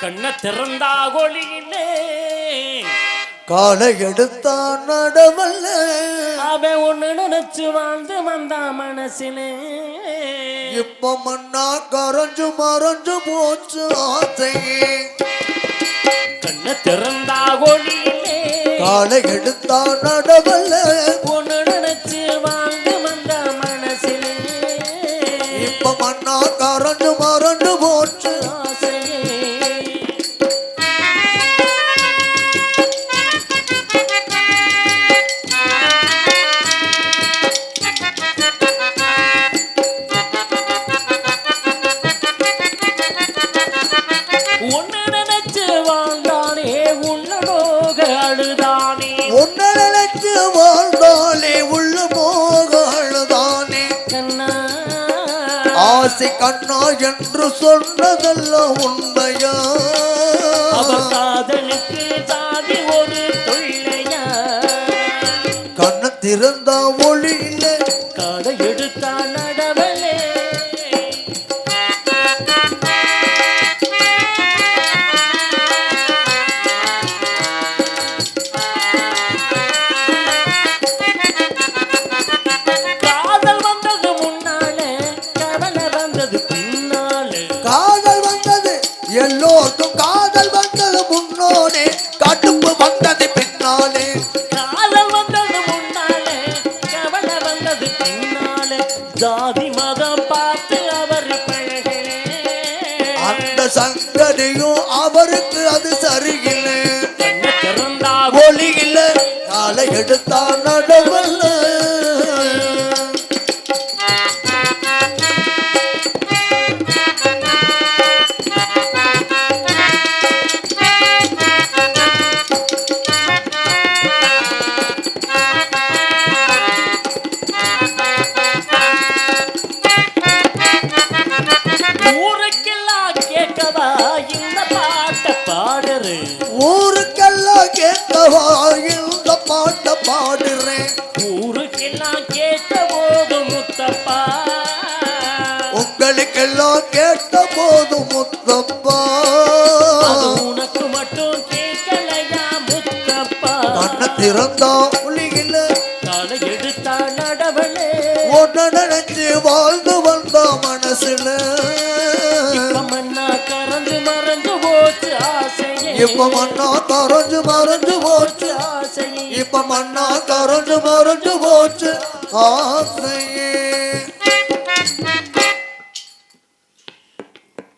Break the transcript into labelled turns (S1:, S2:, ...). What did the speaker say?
S1: கண்ண திறந்தா ஒளியிலே.
S2: காலை எடுத்தான் நடவல்ல.
S1: அவன் ஒண்ணு நினைச்சு வாழ்ந்து வந்தா மனசிலே.
S2: இப்ப மண்ணா கரைஞ்சு மறைஞ்சு போச்சு ஆசையே.
S1: கண்ண திறந்தா ஒளியிலே.
S2: காலை எடுத்தான் நடவல்ல.
S1: வாழ்ந்தானே உன்னோக அழுதானே.
S2: உன்னை நினைச்சு வாழ்ந்தாலே உள்ள மோகாளுதானே
S1: கண்ணா.
S2: ஆசை கண்ணா என்று சொன்னதெல்லாம் உண்மையா?
S1: அவ காதலுக்கு சாதி ஒரு தொல்லையா?
S2: கண்ணு திறந்தா ஒளி இல்லை.
S1: காதை எடுத்தா நடவலே
S2: எல்லோருக்கும் காதல் வந்தது முன்னோனே. கடுப்பு வந்தது பின்னாலே.
S1: காதல் வந்தது முன்னாலே கவலை வந்தது பின்னாலே. ஜாதி மதம் பார்த்து அவர்
S2: அந்த சங்கதியும் அவருக்கு அது சரியில்லை.
S1: கண்ணை திறந்தா?
S2: ஒளி இல்லை. காலை எடுத்தா நடவல்ல
S1: கேட்கவா இந்த பாட்டை பாடுறு.
S2: ஊருக்கெல்லாம் கேட்கவா இந்த பாட்டை பாடுறேன்
S1: ஊருக்கெல்லாம் கேட்ட போது முத்தப்பா.
S2: உங்களுக்கெல்லாம் கேட்ட போது முத்தப்பா
S1: உனக்கு மட்டும் கேட்கலையா முத்தப்பா.
S2: கண்ண திறந்தா ஒளியில
S1: தலை எடுத்தா நடவலே இப்ப மண்ணா
S2: கரைஞ்சு மறைஞ்சு போச்சு. இப்ப மண்ணா கரைஞ்சு மறைஞ்சு போச்சு. ஆசையே.